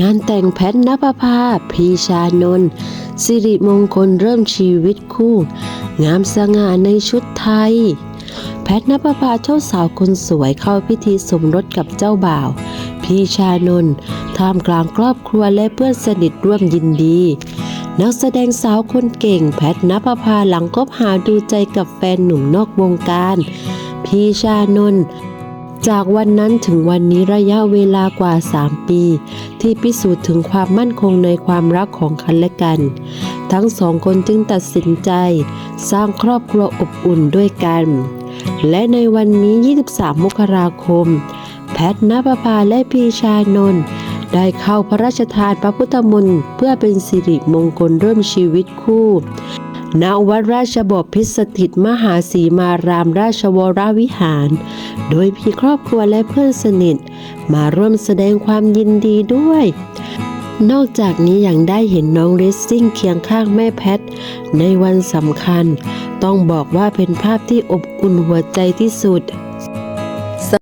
งานแต่งแพทนภพาพีชานนท์สิริมงคลเริ่มชีวิตคู่ งามสง่าในชุดไทย แพทนภพาเจ้าสาวคนสวยเข้าพิธีสมรสกับเจ้าบ่าว พีชานนท์ท่ามกลางครอบครัวและเพื่อนสนิทร่วมยินดี นักแสดงสาวคนเก่งแพทนภพาหลังคบหาดูใจกับแฟนหนุ่มนอกวงการ พีชานนท์ จากวันนั้นถึงวันนี้ระยะเวลากว่า 3 ปี ที่พิสูจน์ถึงความมั่นคงในความรักของกันและกัน ทั้งสองคนจึงตัดสินใจ สร้างครอบครัวอบอุ่นด้วยกัน และในวันนี้ 23 มกราคม แพทนภพาและพีชานนท์ได้เข้าพระราชทานพระพุทธมนต์เพื่อเป็นสิริมงคลเริ่มชีวิตคู่ ณวัดราชบพิตรสถิตมหาสีมารามราชวรวิหาร โดยมีครอบครัวและเพื่อนสนิท มาร่วมแสดงความยินดีด้วย นอกจากนี้ยังได้เห็นน้องเรซซิ่งเคียงข้างแม่แพท ในวันสำคัญ ต้องบอกว่าเป็นภาพที่อบอุ่นหัวใจที่สุด